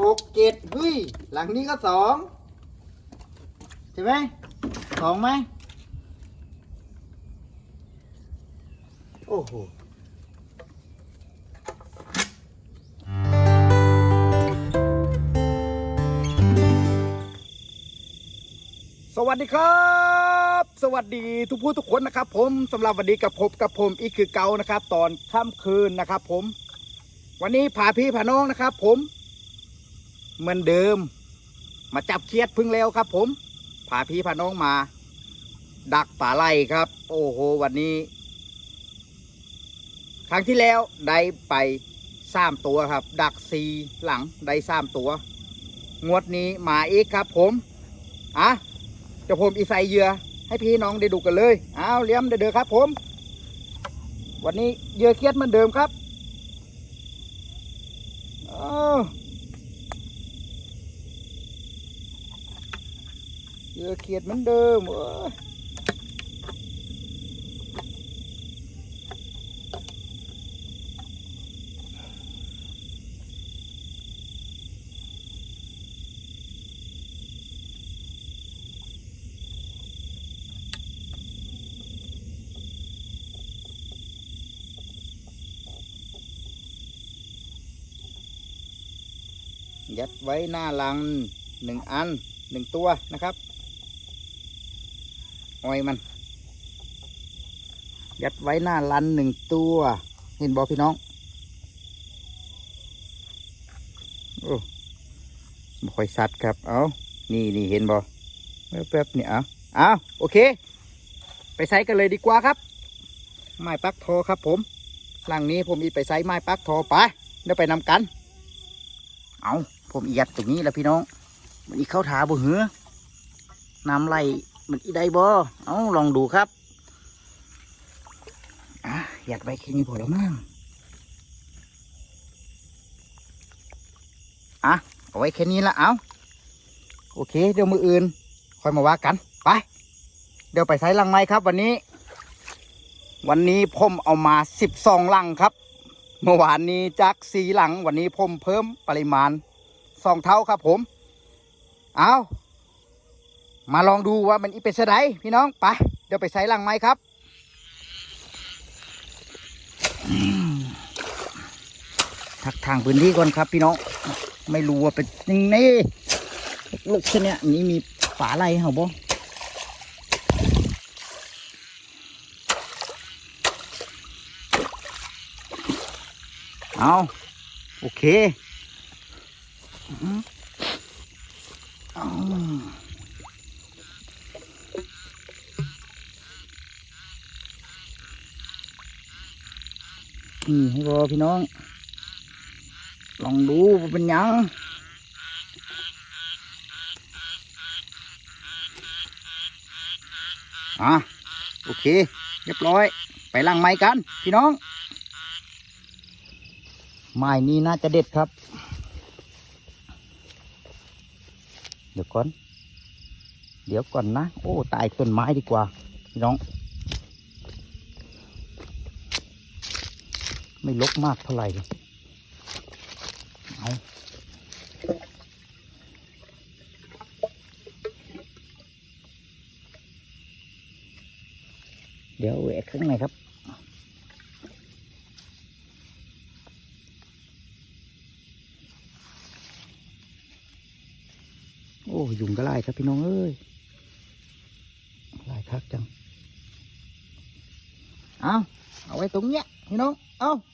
หกเจ็ดเฮ้ยหลังนี้ก็สองใช่ไหมสองไหมโอ้โหสวัสดีครับ สวัสดีทุกผู้ทุกคนนะครับ ผมสำหรับวันนี้กับผมกับผมอีกคือเกานะครับ ตอนค่ำคืนนะครับ ผม วันนี้พาพี่พาน้องนะครับ ผม เหมือนเดิม มาจับเคียดพึ่งแล้วครับ ผมพาพี่พาน้องมา ดักป่าไล่ครับ โอ้โหวันนี้ ครั้งที่แล้วได้ไปสามตัวครับ ดักสี่หลังได้สามตัว งวดนี้มาอีกครับ ผมอะจะผมอีใส่เหยื่อให้พี่น้องได้ดูกันเลยเอาเลี้ยมเด้อครับ ผม วันนี้เหยื่อเครียดเหมือนเดิมครับเอาเหยื่อเครียดเหมือนเดิมเอ้ยยัดไว้หน้าลังหนึ่งอันหนึ่งตัวนะครับ ออยมัน ยัดไว้หน้าลันหนึ่งตัว เห็นบอพี่น้องโอ้บ่ค่อยสัตว์ครับ เอานี่นี่เห็นบอแป๊บๆนี่เอาเอาโอเค ไปใส่กันเลยดีกว่าครับ ไม้ปักทอครับ ผมหลังนี้ผมอีไปใส่ไม้ปักทอไปเดี๋ยวไปนำกัน เอาผมอียัดตรงนี้แล้วพี่น้อง มันอีเข้าถาบ่เหือน้ำไหล มันอีได้บ่เอาลองดูครับอยัดไว้แค่นี้พอแล้วมั้งอะเอาไว้แค่นี้ละเอาโอเค เดี๋ยวมืออื่นค่อยมาว่ากันไป เดี๋ยวไปใช้ลังไม้ครับ วันนี้ วันนี้ผมเอามาสิบสองลังครับ เมื่อวานนี้จากสีหลัง วันนี้ผมเพิ่มปริมาณสองเท่าครับผม เอา มาลองดูว่ามันอีเป็นสยดพี่น้องไปเดี๋ยวไปใส่ลังไม้ครับทักทางพื้นที่ก่อนครับ พี่น้อง ไม่รู้ว่าเป็นยังไงลูกเช่นเนี้ยนี้มีฝาอะไรเหรอบ่เอาโอเคอืมเอา นี่ให้บอพี่น้อง ลองดูว่าเป็นยังอะโอเค เรียบร้อย ไปล้างไม้กัน พี่น้อง ไม้นี้น่าจะเด็ดครับ เดี๋ยวก่อน เดี๋ยวก่อนนะ โอ้ ตายต้นไม้ดีกว่า พี่น้อง ไม่ลกมากเท่าไหร่เอาเดี๋ยวแหวกข้างในครับโอ้ยุงก็ไล่ครับพี่น้องเอ้ยไล่คักจัง เอาเอาไว้ตรงเนี้ยพี่น้อง เอาเอา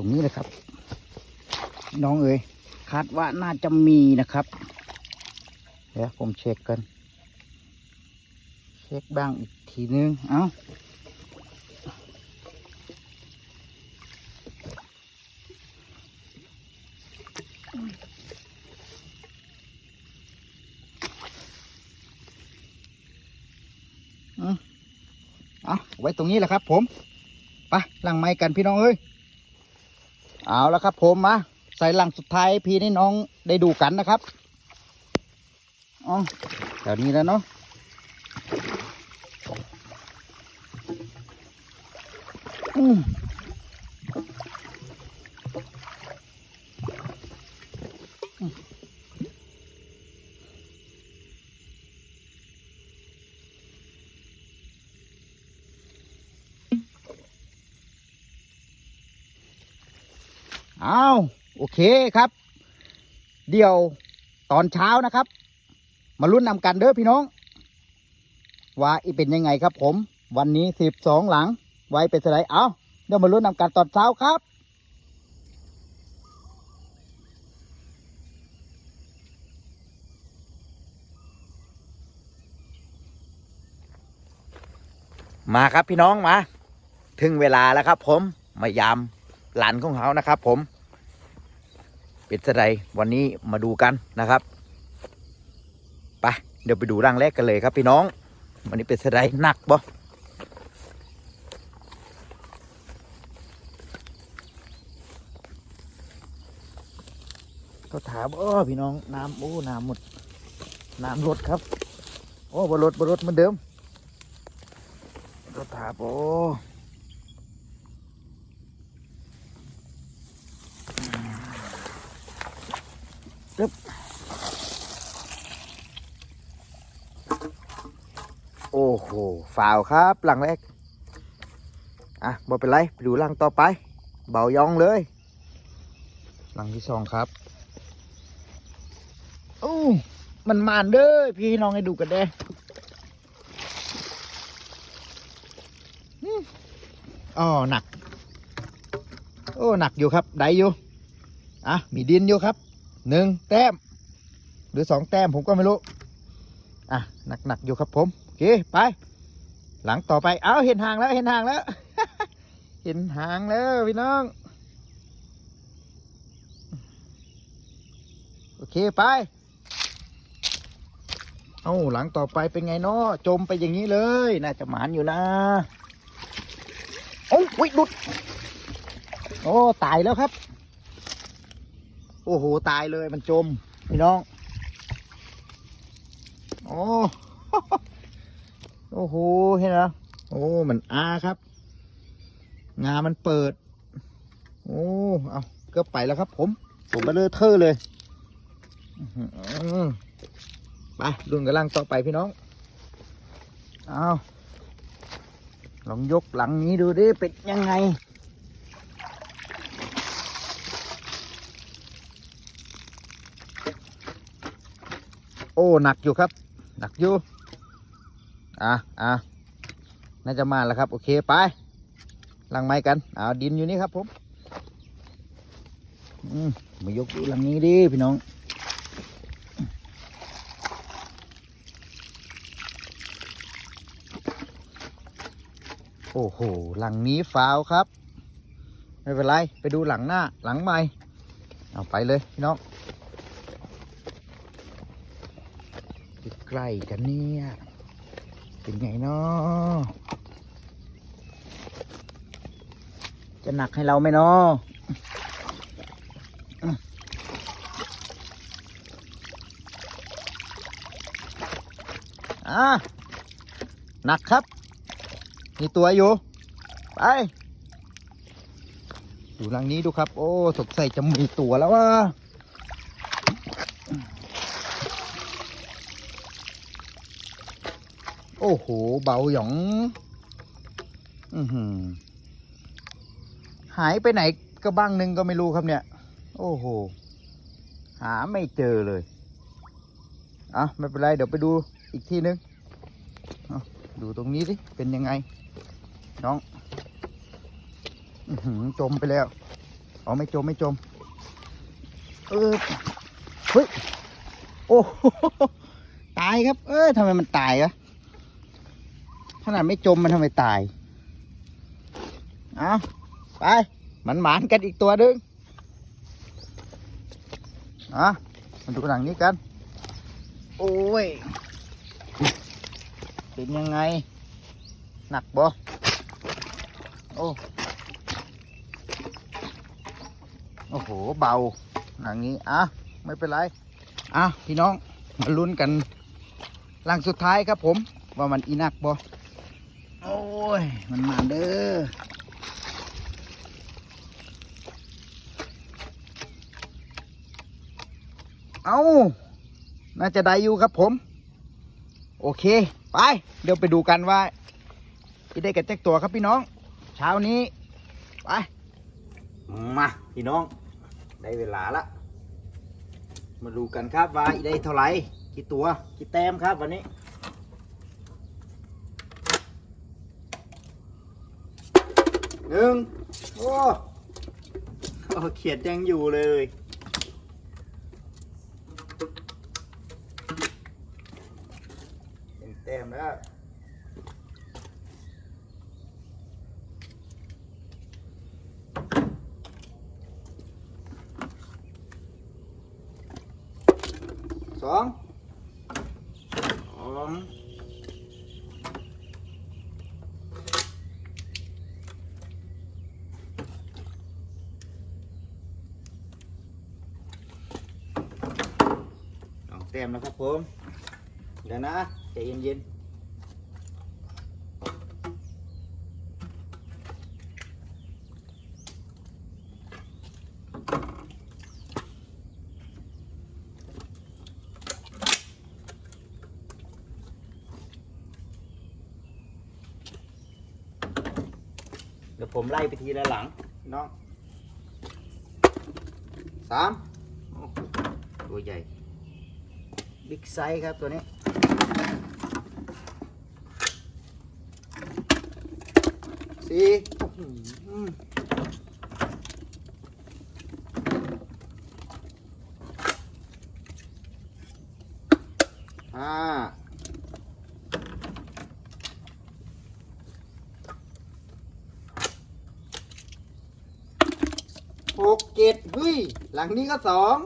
รงนี้เลยครับ น้องเอ้ยคาดว่าน่าจะมีนะครับ เดี๋ยวผมเช็คกัน เช็คบ้างอีกทีนึง เอาอืมเอาไว้ตรงนี้แหละครับ ผม ไปหลังไม้กันพี่น้องเอ้ย เอาแล้วครับ ผมมาใส่หลังสุดท้ายพี่นี่น้องได้ดูกันนะครับอ๋อแถวนี้แล้วเนาะอืมอืม เอาโอเคครับ เดี๋ยวตอนเช้านะครับ มาลุ้นนำกันเด้อพี่น้อง ว่าอีเป็นยังไงครับผม วันนี้สิบสองหลัง ไว้เป็นสไลด์เอาเดี๋ยวมาลุ้นนำกันตอนเช้าครับมาครับพี่น้องมา ถึงเวลาแล้วครับผม มายาม หลานของเขานะครับ ผม เป็นสไลวันนี้มาดูกันนะครับไปเดี๋ยวไปดูร่างแรกกันเลยครับพี่น้อง วันนี้เป็นสไลหนักบ่ก็ถามเออพี่น้องน้ำโอ้น้ำหมดน้ำลดครับ โอ้บรถบรถเหมือนเดิมก็ถามโอ้ อ้โหฝาวครับหลังแรก อะบ่เป็นไรไปดูหลังต่อไป เบายองเลย หลังที่สองครับโอ้มันมานเด้อพี่น้องให้ดูกันเด้อ๋อหนัก โอ้หนักอยู่ครับ ได้อยู่ อะ มีดินอยู่ครับ หนึ่งแต้ม หรือสองแต้มผมก็ไม่รู้ อะ หนักหนักอยู่ครับผม เคไป หลังต่อไป เอาเห็นหางแล้วเห็นหางแล้ว เห็นหางแล้วพี่น้อง โอเคไป เอาหลังต่อไปเป็นไงเนาะจมไปอย่างนี้เลย น่าจะหมานอยู่นะโอ้ยดุด โอ้ ตายแล้วครับ โอ้โห ตายเลยมันจม พี่น้อง โอ้ โอ้โห เห็นไหมโอ้ มันอาครับ งามันเปิด โอ้ เอาเก็ไปแล้วครับ ผม ผมมาเลอะเทอะเลยอื้อหือไปรุ่นกำลังต่อไปพี่น้อง เอาลองยกหลังนี้ดูดิ เป็นยังไง โอ้ หนักอยู่ครับ หนักอยู่ อะอะน่าจะมาแล้วครับ โอเค ไปหลังไม้กันเอาดินอยู่นี่ครับผมอืมมายกดูหลังนี้ดิพี่น้องโอ้โห หลังนี้ฟาวครับ ไม่เป็นไร ไปดูหลังหน้า หลังใหม่ เอาไปเลยพี่น้องใกล้กันเนี่ย เป็นไงเนาะจะหนักให้เราไหมเนาะอะหนักครับ มีตัวอยู่ ไป ดูหลังนี้ดูครับ โอ้ สงสัยจะมีตัวแล้วว่า โอ้โห เบาหยอง อือหือ หายไปไหนก็บ้างหนึ่งก็ไม่รู้ครับเนี่ย โอ้โห หาไม่เจอเลยอะไม่เป็นไร เดี๋ยวไปดูอีกที่นึงดูตรงนี้สิเป็นยังไง น้องอือหือจมไปแล้วอ๋อไม่จมไม่จม เออเฮ้ย โอ้โหตายครับ เอ้ยทำไมมันตายอะ นาดไม่จมมันทำไมตาย เอาไป มันหมานกันอีกตัวหนึงอะมาดูหลังนี้กัน โอ้ย เป็นยังไง หนักบ่โอ้ โอ้โห เบาอย่างนี้ อะ ไม่เป็นไร อะ พี่น้อง มาลุ้นกันลังสุดท้ายครับผม ว่ามันอีนักบ่้ยมันมาเด้อเอาน่าจะได้อยู่ครับผม โอเค ไป เดี๋ยวไปดูกันว่าพี่ได้กระแจกตัวครับพี่น้อง เช้านี้ ไป มา พี่น้อง ได้เวลาละ มาดูกันครับว่าได้เท่าไหร่กี่ตัวกี่แต้มครับวันนี้ หนึ่งโอ้โอ้เขียดยังอยู่เลยหนึ่งแต้มแล้วสองสองสอง แต้มแล้วครับผม เดี๋ยวนะใจเย็นๆเดี๋ยวผมไล่ไปทีละหลังน้องสามโอ้โหตัวใหญ่ บิ๊กไซส์ครับตัวนี้ สี่หห้าหกเจ็ดเฮ้ย หลังนี้ก็สอง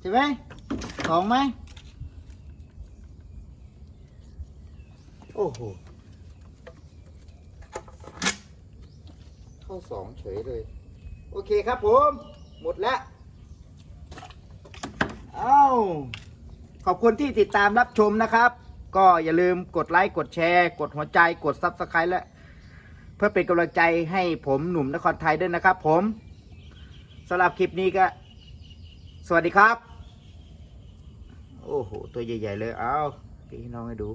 ใช่ไหม สองไหม โอ้โห เข้าสองเฉยเลย โอเคครับผม หมดแล้ว เอาขอบคุณที่ติดตามรับชมนะครับ ก็อย่าลืมกดไลค์ กดแชร์ กดหัวใจ กดซับสไครต์และ เพื่อเป็นกำลังใจให้ผมหนุ่มนครไทยด้วยนะครับผมสำหรับคลิปนี้ก็ สวัสดีครับ โอ้โห ตัวใหญ่ ๆ เลย เอาพี่น้องให้ดู